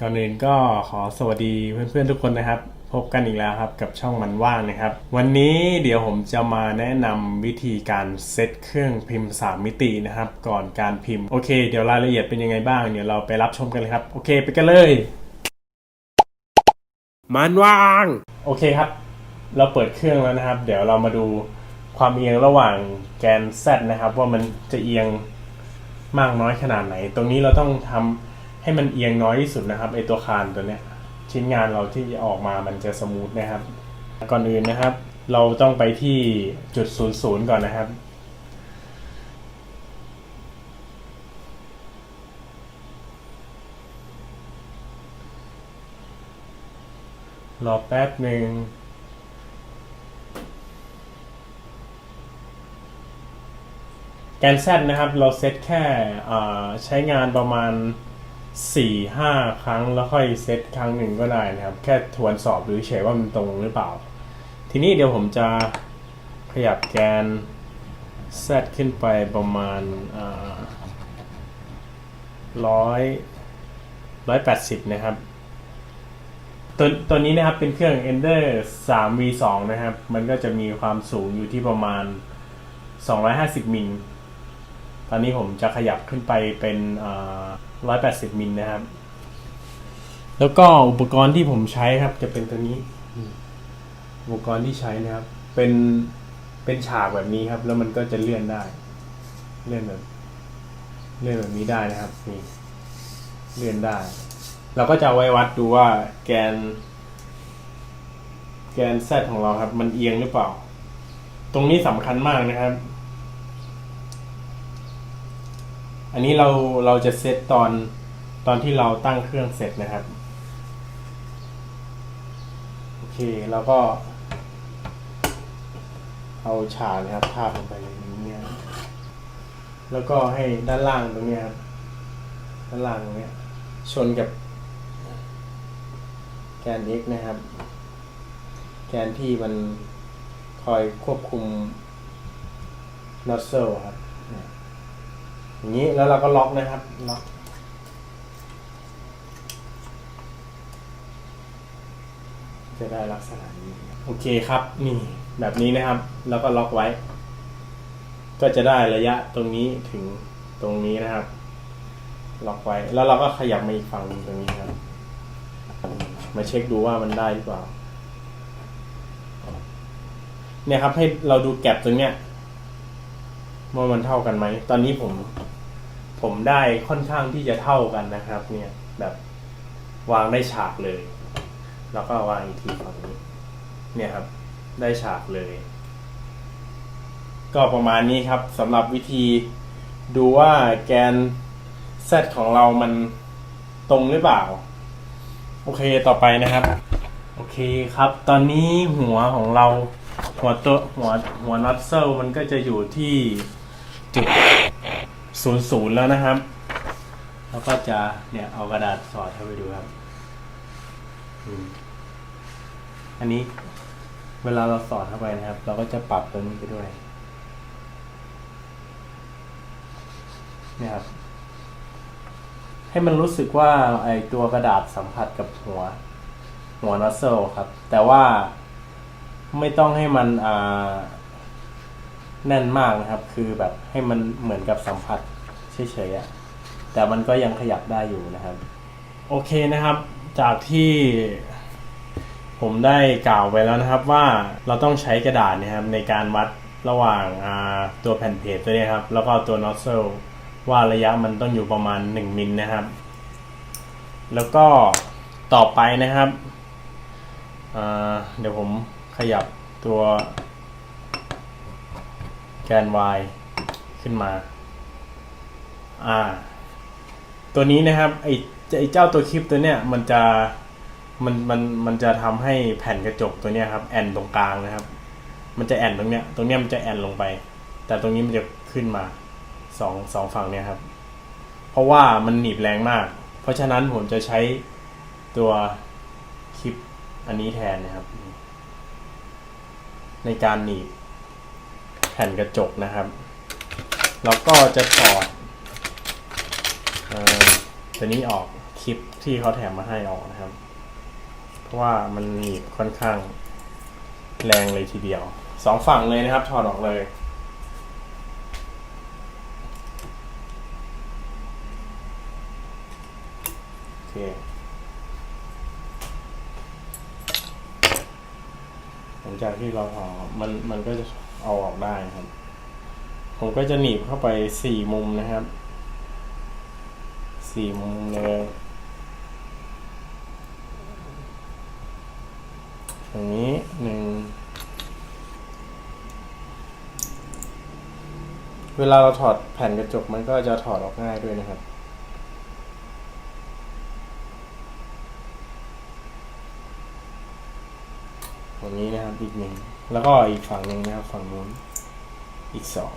ก่อนอื่นก็ขอสวัสดีเพื่อนๆทุกคนนะครับ พบกันอีกแล้วครับกับช่องมันว่างนะครับ วันนี้เดี๋ยวผมจะมาแนะนำวิธีการเซตเครื่องพิมพ์ 3 มิตินะครับ ก่อนการพิมพ์โอเค เดี๋ยวรายละเอียดเป็นยังไงบ้าง เดี๋ยวเราไปรับชมกันเลยครับ โอเคไปกันเลย มันว่าง โอเคครับ เราเปิดเครื่องแล้วนะครับ เดี๋ยวเรามาดูความเอียงระหว่างแกน Z นะครับ ว่ามันจะเอียงมากน้อยขนาดไหน ตรงนี้เราต้องทำ ให้มันเอียงน้อยที่สุดนะครับไอตัวคานตัวเนี้ยชิ้นงานเราที่ออกมามันจะสมูทนะครับ ก่อนอื่นนะครับ เราต้องไปที่จุดศูนย์ศูนย์ก่อนนะครับ รอแป๊บหนึ่งแกน Z นะครับ เราเซตแค่ใช้งานประมาณ 4-5ครั้งแล้วค่อยเซตครั้งหนึ่งก็ได้นะครับ แค่ทวนสอบหรือเฉยว่ามันตรงหรือเปล่า ทีนี้เดี๋ยวผมจะขยับแกน Z ขึ้นไปประมาณร้อยร้อยแปดสิบนะครับ ตัวตัวนี้นะครับเป็นเครื่อง Ender 3 V2 นะครับ มันก็จะมีความสูงอยู่ที่ประมาณ 250มิล ตอนนี้ผมจะขยับขึ้นไปเป็น180มิลนะครับ แล้วก็อุปกรณ์ที่ผมใช้ครับ จะเป็นตัวนี้ อุปกรณ์ที่ใช้นะครับ เป็นเป็นฉากแบบนี้ครับ แล้วมันก็จะเลื่อนได้ เลื่อนแบบ เลื่อนแบบนี้ได้นะครับนี่เลื่อนได้ เราก็จะไว้วัดดูว่าแกน แกน Z ของเราครับ มันเอียงหรือเปล่า ตรงนี้สำคัญมากนะครับ อันนี้เราเราจะเซตตอนตอนที่เราตั้งเครื่องเสร็จนะครับ โอเคแล้วก็ เอาฉากนะครับทาบลงไปเลยอย่างเงี้ยแล้วก็ให้ด้านล่างตรงนี้ครับด้านล่างตรงนี้ชนกับ แกน x นะครับ แกนที่มันคอยควบคุม nozzle ครับ อย่างนี้แล้วเราก็ล็อกนะครับล็อกจะได้ลักษณะนี้ โอเคครับนี่แบบนี้นะครับ แล้วก็ล็อกไว้ ก็จะได้ระยะตรงนี้ถึงตรงนี้นะครับ ล็อกไว้ แล้วเราก็ขยับมาอีกฝั่งหนึ่งตรงนี้ครับ มาเช็คดูว่ามันได้หรือเปล่า เนี่ยครับให้เราดูแก็บตรงเนี้ยว่ามันเท่ากันไหม ตอนนี้ผม ผมได้ค่อนข้างที่จะเท่ากันนะครับ เนี่ยแบบวางได้ฉากเลย แล้วก็วางอีกทีฝั่งนี้ เนี่ยครับ ได้ฉากเลย ก็ประมาณนี้ครับสำหรับวิธีดูว่าแกน Z ของเรามันตรงหรือเปล่า โอเคต่อไปนะครับ โอเคครับ ตอนนี้หัวของเราหัวตัวหัวหัวน็อตเซลมันก็จะอยู่ที่จุด ศูนย์ศูนย์แล้วนะครับ แล้วก็จะเนี่ยเอากระดาษสอดเข้าไปดูครับอันนี้เวลาเราสอดเข้าไปนะครับ เราก็จะปรับตัวนี้ไปด้วยเนี่ยครับ ให้มันรู้สึกว่าไอตัวกระดาษสัมผัสกับหัว หัวนอตเซลครับ แต่ว่าไม่ต้องให้มันอ่า แน่นมากนะครับ คือแบบให้มันเหมือนกับสัมผัสเฉยๆแต่มันก็ยังขยับได้อยู่นะครับ โอเคนะครับ จากที่ผมได้กล่าวไปแล้วนะครับว่าเราต้องใช้กระดาษนะครับในการวัดระหว่างตัวแผ่นเพจตัวนี้ครับ แล้วก็ตัวนอตเซลว่าระยะมันต้องอยู่ประมาณ 1 มิลนะครับ แล้วก็ต่อไปนะครับเดี๋ยวผมขยับตัว น y ขึ้นมา อ่า ตัวนี้นะครับไอไอเจ้าตัวคลิปตัวเนี้ยมันจะมันมันมันจะทำให้แผ่นกระจกตัวเนี้ยครับแอนตรงกลางนะครับ มันจะแอนตรงเนี้ยตรงเนี้ยมันจะแอนลงไป แต่ตรงนี้มันจะขึ้นมาสองสองฝั่งเนี้ยครับ เพราะว่ามันหนีบแรงมาก เพราะฉะนั้นผมจะใช้ตัวคลิปอันนี้แทนนะครับ ในการหนีบ ผ่นกระจกนะครับ แล้วก็จะถอดเอ่อตัวนี้ออกคลิปที่เขาแถมมาให้ออกนะครับ เพราะว่ามันหนีบค่อนข้างแรงเลยทีเดียวสองฝั่งเลยนะครับถอดออกเลย โอเค หลัง จากที่เราถอดมันมันก็จะเอาออกได้ครับ ผมก็จะหนีบเข้าไปสี่มุมนะครับสี่มุมเลยอย่างนี้หนึ่งเวลาเราถอดแผ่นกระจกมันก็จะถอดออกง่ายด้วยนะครับ ฝั่งนี้นะครับอีกหนึ่งแล้วก็อีกฝั่งหนึ่งนะครับฝั่งนู้นอีกสอง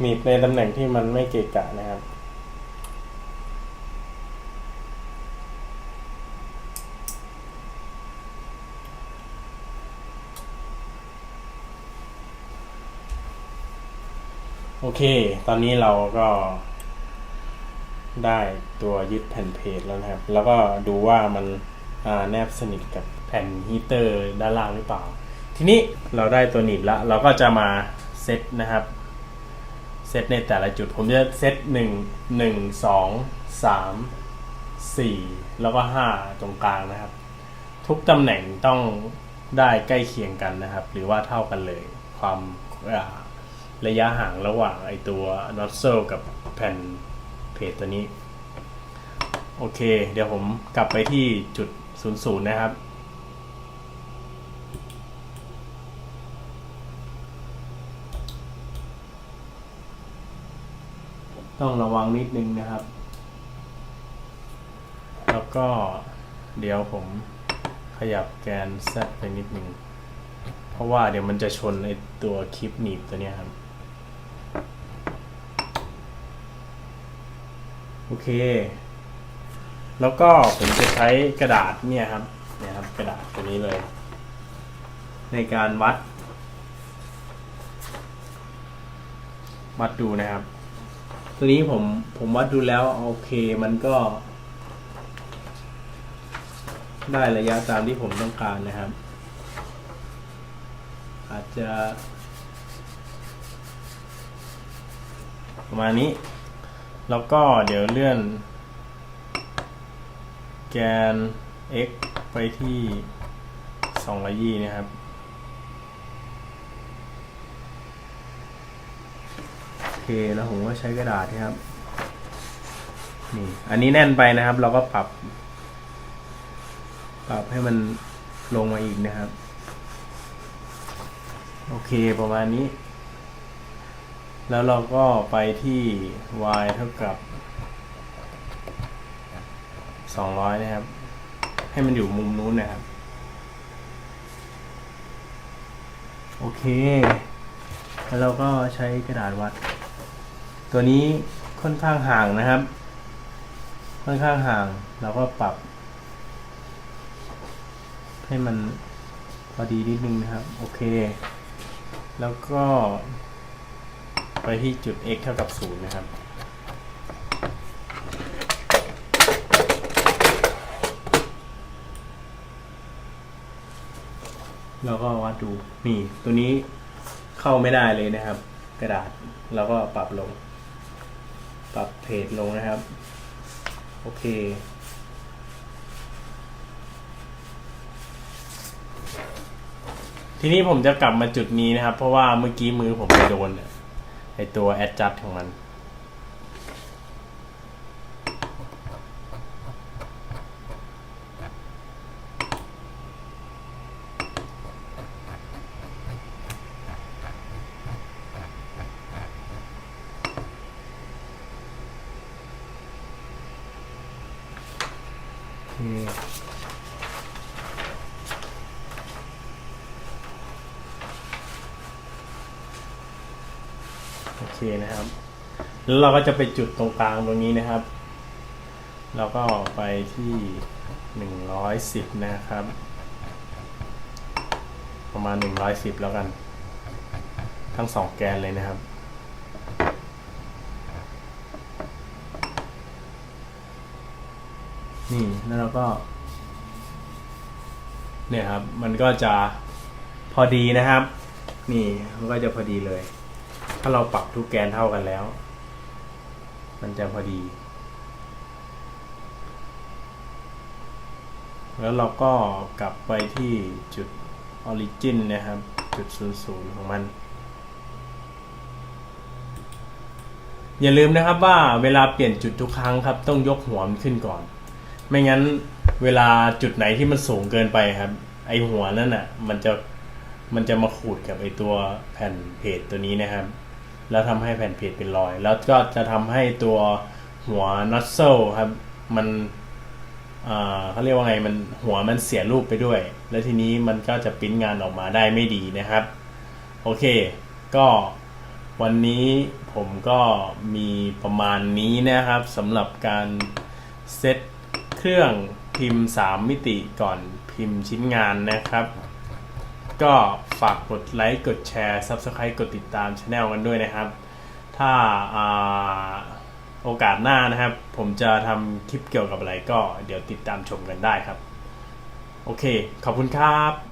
หนีบในตำแหน่งที่มันไม่เกะกะนะครับ โอเค ตอนนี้เราก็ได้ ตัวยึดแผ่นเพจแล้วนะครับ แล้วก็ดูว่ามันแนบสนิทกับแผ่นฮีเตอร์ด้านล่างหรือเปล่า ทีนี้เราได้ตัวหนีบแล้ว เราก็จะมาเซตนะครับเซตในแต่ละจุดผมจะเซตหนึ่งหนึ่งสองสามสี่แล้วก็ห้าตรงกลางนะครับ ทุกตำแหน่งต้องได้ใกล้เคียงกันนะครับ หรือว่าเท่ากันเลยความาระยะห่างระหว่างไอตัว nozzle กับแผ่นเพจตัวนี้ โอเค เดี๋ยวผมกลับไปที่จุด00นย์นะครับ ต้องระวังนิดนึงนะครับ แล้วก็เดี๋ยวผมขยับแกน Z ไปนิดนึง เพราะว่าเดี๋ยวมันจะชนไอตัวคลิปหนีบตัวนี้ครับ โอเค แล้วก็ผมจะใช้กระดาษเนี่ยครับเนี่ยครับ กระดาษตัวนี้เลย ในการวัด วัดดูนะครับ ตัวนี้ผมผมวัดดูแล้วโอเคมันก็ ได้ระยะตามที่ผมต้องการนะครับ อาจจะประมาณนี้ แล้วก็เดี๋ยวเลื่อน แกน x ไปที่2ยี่นะครับ โอเค แล้วผมก็ใช้กระดาษนะครับ นี่ อันนี้แน่นไปนะครับ เราก็ปรับ ปรับให้มันลงมาอีกนะครับ โอเค ประมาณนี้ แล้วเราก็ไปที่ y เท่ากับ 200นะครับ ให้มันอยู่มุมนู้นนะครับ โอเค แล้วเราก็ใช้กระดาษวัด ตัวนี้ค่อนข้างห่างนะครับ ค่อนข้างห่างเราก็ปรับ ให้มันพอดีนิดนึงนะครับ โอเค แล้วก็ไปที่จุด x เท่ากับ 0 นะครับ แล้วก็วัดดูนี่ ตัวนี้เข้าไม่ได้เลยนะครับ กระดาษแล้วก็ปรับลง ปรับเพจลงนะครับ โอเค ทีนี้ผมจะกลับมาจุดนี้นะครับ เพราะว่าเมื่อกี้มือผมไปโดนไอตัว adjust ของมัน โอเคนะครับ แล้วเราก็จะไปจุดตรงกลางตรงนี้นะครับ เราก็ไปที่หนึ่งร้อยสิบนะครับ ประมาณหนึ่งร้อยสิบแล้วกัน ทั้งสองแกนเลยนะครับนี่แล้วเราก็ เนี่ยครับ มันก็จะพอดีนะครับ นี่มันก็จะพอดีเลย ถ้าเราปรับทุกแกนเท่ากันแล้ว มันจะพอดี แล้วเราก็กลับไปที่จุดออริจินนะครับ จุดศูนย์ศูนย์ของมัน อย่าลืมนะครับว่าเวลาเปลี่ยนจุดทุกครั้งครับ ต้องยกหัวมันขึ้นก่อน ไม่งั้น เวลาจุดไหนที่มันสูงเกินไปครับ ไอหัวนั่นน่ะ มันจะมันจะมาขูดกับไอตัวแผ่นเพจตัวนี้นะครับ แล้วทำให้แผ่นเพจเป็นรอย แล้วก็จะทำให้ตัวหัวน็อตเซลครับ มันอ่าเขาเรียกว่าไงมันหัวมันเสียรูปไปด้วย แล้วทีนี้มันก็จะปริ้นงานออกมาได้ไม่ดีนะครับ โอเค ก็วันนี้ผมก็มีประมาณนี้นะครับสำหรับการเซต เครื่องพิมพ์ 3 มิติก่อนพิมพ์ชิ้นงานนะครับ ก็ฝากกดไลค์กดแชร์ Subscribe กดติดตามช anel กันด้วยนะครับ ถ้าอาโอกาสหน้านะครับ ผมจะทำคลิปเกี่ยวกับอะไรก็เดี๋ยวติดตามชมกันได้ครับ โอเค ขอบคุณครับ